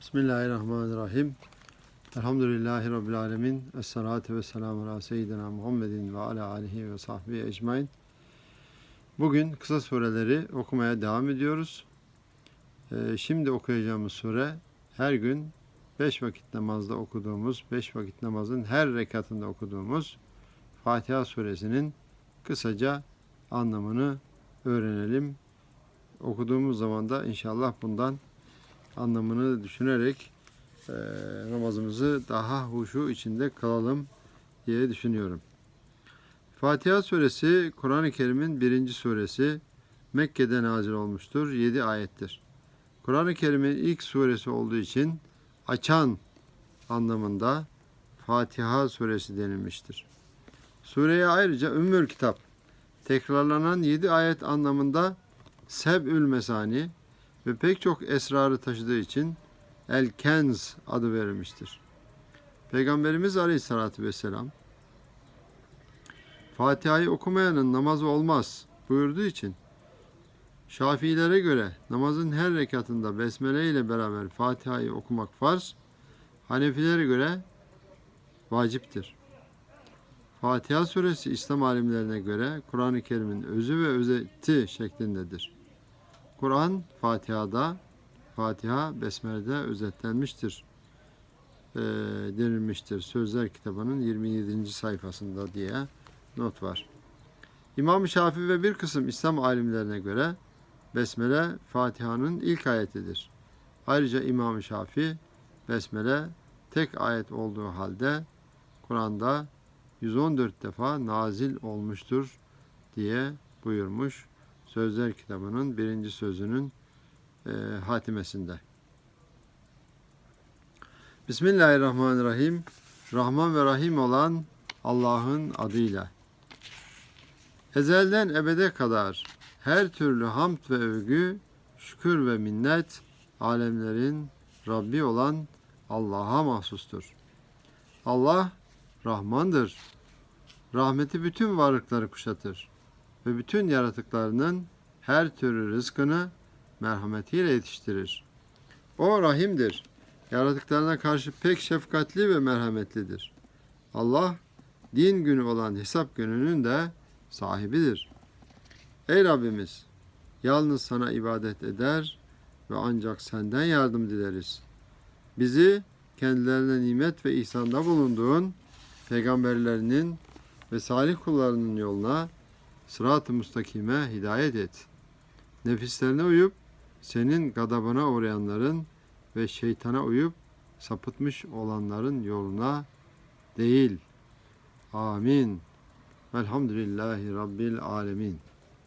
Bismillahirrahmanirrahim. Elhamdülillahi Rabbil alemin. Esselatu ve selamu ala seyyidina Muhammedin ve ala alihi ve sahbihi ecmain. Bugün kısa sureleri okumaya devam ediyoruz. Ee, şimdi okuyacağımız sure her gün beş vakit namazda okuduğumuz, beş vakit namazın her rekatında okuduğumuz Fatiha suresinin kısaca anlamını öğrenelim. Okuduğumuz zaman da inşallah bundan anlamını düşünerek eee, namazımızı daha huşu içinde kılalım diye düşünüyorum. Fatiha suresi Kur'an-ı Kerim'in birinci suresi Mekke'de nazil olmuştur. 7 ayettir. Kur'an-ı Kerim'in ilk suresi olduğu için açan anlamında Fatiha suresi denilmiştir. Sureye ayrıca Ümmül Kitap tekrarlanan 7 ayet anlamında Seb'ül Mesani ve pek çok esrarı taşıdığı için El Kenz adı verilmiştir. Peygamberimiz Aleyhisselatü Vesselam Fatiha'yı okumayanın namazı olmaz buyurduğu için Şafiilere göre namazın her rekatında besmele ile beraber Fatiha'yı okumak farz, Hanefilere göre vaciptir. Fatiha suresi İslam alimlerine göre Kur'an-ı Kerim'in özü ve özeti şeklindedir. Kur'an Fatiha'da, Fatiha Besmele'de özetlenmiştir e, denilmiştir. Sözler kitabının 27. sayfasında diye not var. İmam Şafii ve bir kısım İslam alimlerine göre Besmele Fatiha'nın ilk ayetidir. Ayrıca İmam Şafii Besmele tek ayet olduğu halde Kur'an'da 114 defa nazil olmuştur diye buyurmuş. Sözler kitabının birinci sözünün e, hatimesinde. Bismillahirrahmanirrahim. Rahman ve Rahim olan Allah'ın adıyla. Ezelden ebede kadar her türlü hamd ve övgü, şükür ve minnet alemlerin Rabbi olan Allah'a mahsustur. Allah Rahmandır. Rahmeti bütün varlıkları kuşatır ve bütün yaratıklarının her türlü rızkını merhametiyle yetiştirir. O rahimdir. Yaratıklarına karşı pek şefkatli ve merhametlidir. Allah din günü olan hesap gününün de sahibidir. Ey Rabbimiz! Yalnız sana ibadet eder ve ancak senden yardım dileriz. Bizi kendilerine nimet ve ihsanda bulunduğun peygamberlerinin ve salih kullarının yoluna sırat-ı müstakime hidayet et. Nefislerine uyup senin gadabına uğrayanların ve şeytana uyup sapıtmış olanların yoluna değil. Amin. Velhamdülillahi Rabbil alemin.